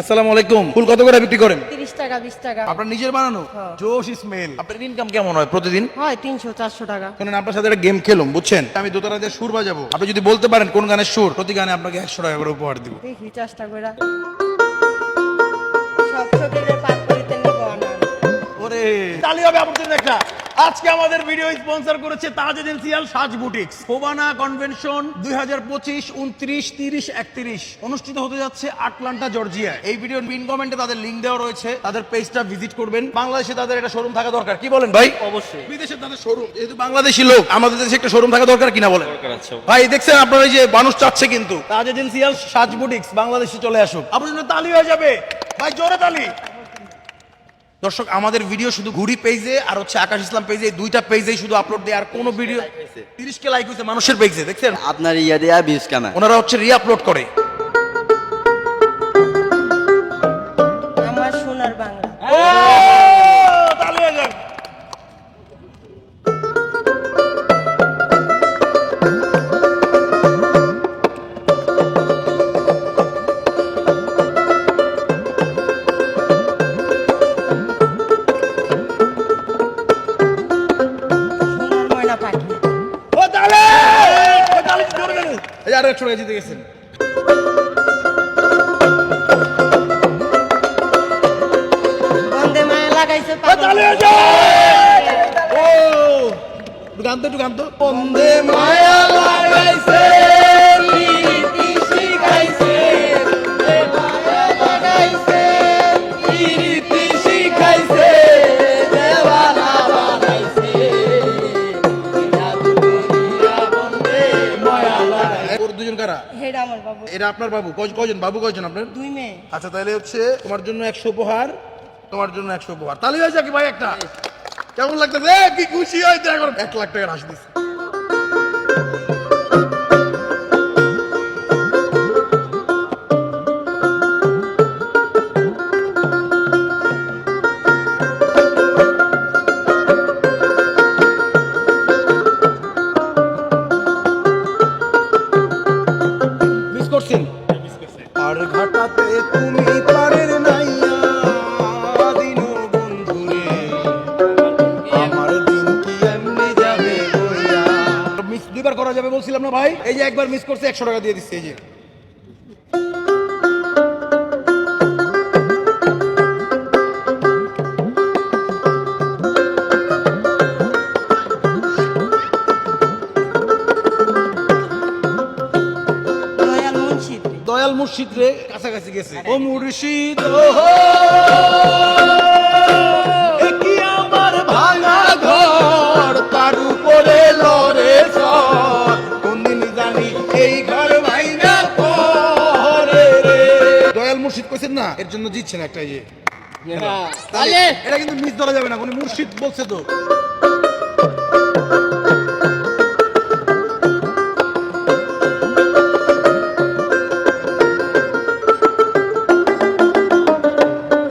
আসসালামু আলাইকুম। ফুল কত করে বিক্রি করেন? তিরিশ টাকা বিশ টাকা। আপনার নিজের বানানো। জোশ স্মেল আপনার ইনকাম কেমন হয় প্রতিদিন? হয় তিনশো চারশো টাকা। শুনেন আপনার সাথে একটা গেম খেলুম বুঝছেন? আমি দোতলা দিয়ে সুর বাজাবো আপনি যদি বলতে পারেন কোন গানের সুর প্রতি গানে আপনাকে একশো টাকা করে উপহার দিব। দেখি চেষ্টা করে সব শরীরে পাক করিতে নিব আনান। ওরে তালি হবে আপনার জন্য একটা। আজকে আমাদের ভিডিও স্পন্সর করেছে তাজ এজেন্সিয়াল সাজ বুটিক্স। ফোবানা কনভেনশন দুই হাজার পঁচিশ উনত্রিশ তিরিশ একত্রিশ। অনুষ্ঠিত হতে যাচ্ছে আটলান্টা জর্জিয়া এই ভিডিওর পিন কমেন্টে তাদের লিঙ্ক দেওয়া রয়েছে। তাদের পেজটা ভিজিট করবেন। বাংলাদেশে তাদের একটা শোরুম থাকা দরকার। কি বলেন ভাই? অবশ্যই। বিদেশে তাদের শোরুম যেহেতু বাংলাদেশি লোক আমাদের দেশে একটা শোরুম থাকা দরকার কিনা বলেন? ভাই দেখছেন আপনার এই যে মানুষ চাচ্ছে কিন্তু। তাজ এজেন্সিয়াল সাজ বুটিক্স বাংলাদেশে চলে আসুক। আপনার জন্য তালি হয়ে যাবে। ভাই জোরে তালি। দর্শক আমাদের ভিডিও শুধু ঘুরি পেজে আর হচ্ছে আকাশ ইসলাম পেজে এই দুইটা পেজে শুধু আপলোড দেয় আর কোনো ভিডিও তিরিশ কে লাইক হয়েছে মানুষের পেজে দেখছেন? আপনার ইয়া দেয়া বিশ কেনা ওনারা হচ্ছে রি আপলোড করে। এই আরও একশো টাকা জিতে গেছেন। গান তো একটু গান তো বন্দে মায়া লাগাইছে। দুজন কারা? হেড আমার বাবু। এটা আপনার বাবু? কয়- কয়জন? বাবু কয়জন আপনার? দুই মেয়ে। আচ্ছা তাহলে হচ্ছে তোমার জন্য একশো উপহার তোমার জন্য একশো উপহার। তাহলে হয়েছে কি ভাই একটা? কেমন লাগতেছে? এ, কি খুশি হয়েছে এখন? এক লাখ টাকা হাসি দিচ্ছে ভাই এই যে একবার মিস করছে একশো টাকা দিয়ে দিচ্ছে এই যে। দয়াল মুর্শিদ রে। কাছাকাছি গেছে। ও মুর্শিদ এর জন্য জিতছেন একটা ইয়ে। তাহলে এটা কিন্তু মিস ধরা যাবে না কোন মুর্শিদ বলছে তো।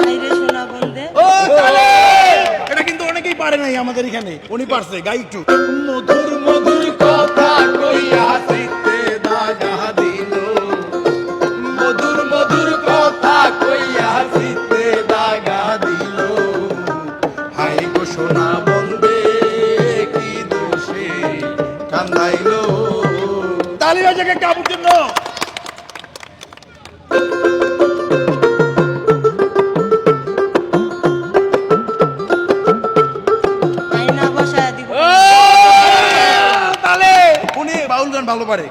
আইরে সোনা বন্দে। ও তালে! এটা কিন্তু অনেকেই পারে নাই আমাদের এখানে। উনি পারছে গাই একটু। মধুর মধুর কথা কইয়া একটা আপুর জন্য। আইনা বসায় দিব। ও তালে। উনি বাউল গান ভালো পারে।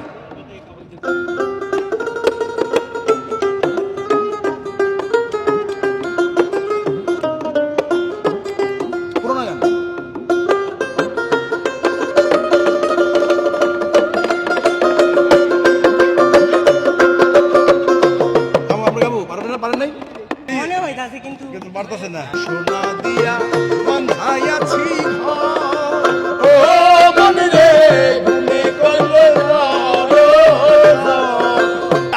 পারতেছে না। সোনা দিয়া বান্ধাইয়াছি। ও মন রে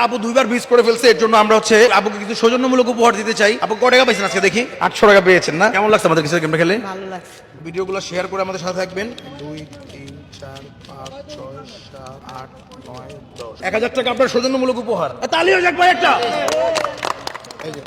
আপু দুইবার মিস করে ফেলছে এর জন্য আমরা হচ্ছে আপুকে কিছু সৌজন্যমূলক উপহার দিতে চাই। আপু কয় টাকা পাইছেন আজকে দেখি? আটশো টাকা পেয়েছেন না? কেমন লাগছে আমাদের কিছু গেমটা খেলে? ভালো লাগছে। ভিডিওগুলো শেয়ার করে আমাদের সাথে থাকবেন। দুই তিন চার পাঁচ ছয় সাত আট নয় দশ। এক হাজার টাকা আপনার সৌজন্যমূলক উপহার। তালিও ভাই একটা। এই যে।